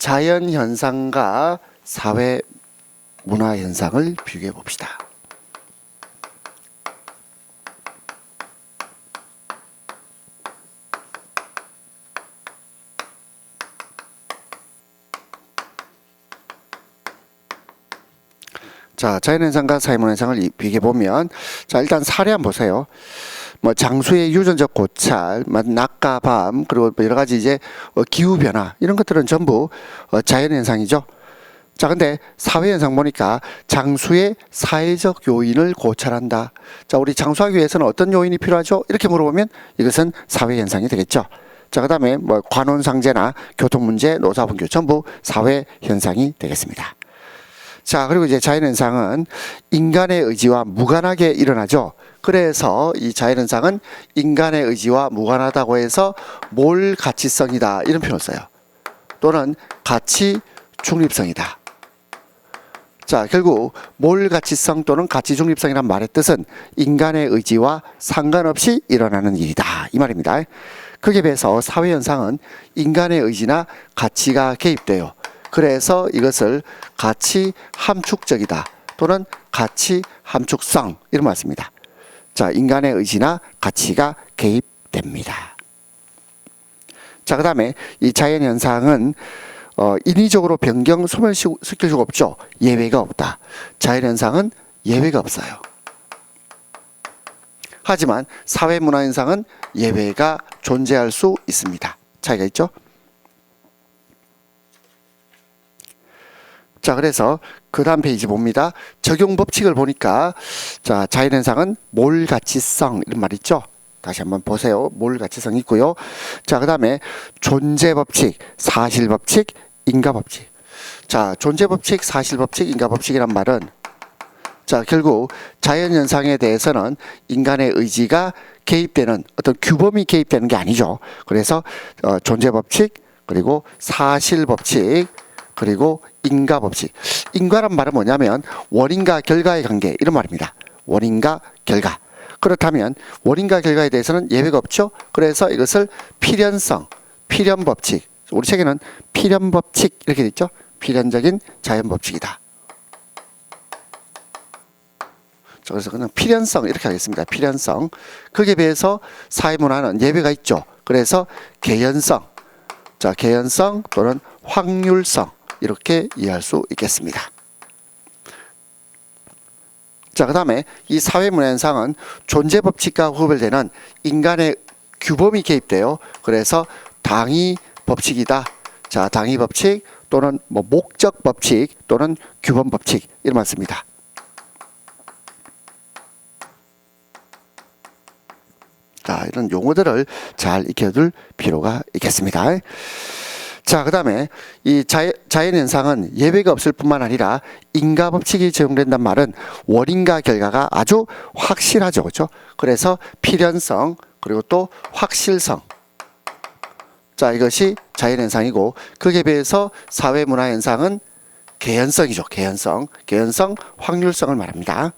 자연 현상과 사회 문화 현상을 비교해 봅시다. 자, 자연 현상과 사회 문화 현상을 이- 비교해 보면, 자, 일단 사례 한번 보세요. 뭐, 장수의 유전적 고찰, 뭐 낮과 밤, 그리고 뭐 여러 가지 이제 어, 기후 변화, 이런 것들은 전부 어, 자연 현상이죠. 자, 근데 사회 현상 보니까 장수의 사회적 요인을 고찰한다. 자, 우리 장수하기 위해서는 어떤 요인이 필요하죠? 이렇게 물어보면 이것은 사회 현상이 되겠죠. 자, 그 다음에 뭐 관혼상제나 교통 문제, 노사분규 전부 사회 현상이 되겠습니다. 자, 그리고 이제 자연현상은 인간의 의지와 무관하게 일어나죠. 그래서 이 자연현상은 인간의 의지와 무관하다고 해서 몰 가치성이다. 이런 표현을 써요. 또는 가치 중립성이다. 자, 결국 몰 가치성 또는 가치 중립성이란 말의 뜻은 인간의 의지와 상관없이 일어나는 일이다. 이 말입니다. 크게 비해서 사회 현상은 인간의 의지나 가치가 개입돼요. 그래서 이것을 가치 함축적이다 또는 가치 함축성 이런 말씀입니다. 자, 인간의 의지나 가치가 개입됩니다. 자, 그 다음에 이 자연 현상은 어, 인위적으로 변경 소멸시킬 수가 없죠. 예외가 없다. 자연 현상은 예외가 없어요. 하지만 사회 문화 현상은 예외가 존재할 수 있습니다. 차이가 있죠? 자, 그래서 그 다음 페이지 봅니다. 적용 법칙을 보니까 자, 자연현상은 몰가치성 이런 말 있죠? 다시 한번 보세요. 몰가치성 있고요. 자, 그 다음에 존재 법칙, 사실 법칙, 인가 법칙. 자, 존재 법칙, 사실 법칙, 인가 법칙이란 말은 자, 결국 자연 현상에 대해서는 인간의 의지가 개입되는 어떤 규범이 개입되는 게 아니죠. 그래서 어, 존재 법칙, 그리고 사실 법칙, 그리고 인가 법칙. 인과란 말은 뭐냐면 원인과 결과의 관계 이런 말입니다. 원인과 결과. 그렇다면 원인과 결과에 대해서는 예외가 없죠. 그래서 이것을 필연성, 필연 법칙. 우리 책에는 필연 법칙 이렇게 돼 있죠. 필연적인 자연 법칙이다. 자, 그래서 그냥 필연성 이렇게 하겠습니다. 필연성. 거기에 비해서 사회문화는 예외가 있죠. 그래서 개연성. 자, 개연성 또는 확률성 이렇게 이해할 수 있겠습니다. 자, 그 다음에 이 사회문화 현상은 존재 법칙과 구별되는 인간의 규범이 개입돼요. 그래서 당위 법칙이다. 자, 당위 법칙 또는 뭐 목적 법칙 또는 규범 법칙 이런 말씀입니다. 자, 이런 용어들을 잘 익혀둘 필요가 있겠습니다. 자, 그 다음에 이 자연, 자연 현상은 예외가 없을 뿐만 아니라 인가 법칙이 적용된단 말은 원인과 결과가 아주 확실하죠. 그렇죠? 그래서 필연성, 그리고 또 확실성. 자, 이것이 자연현상이고, 그에 비해서 사회문화현상은 개연성이죠. 개연성. 개연성, 확률성을 말합니다.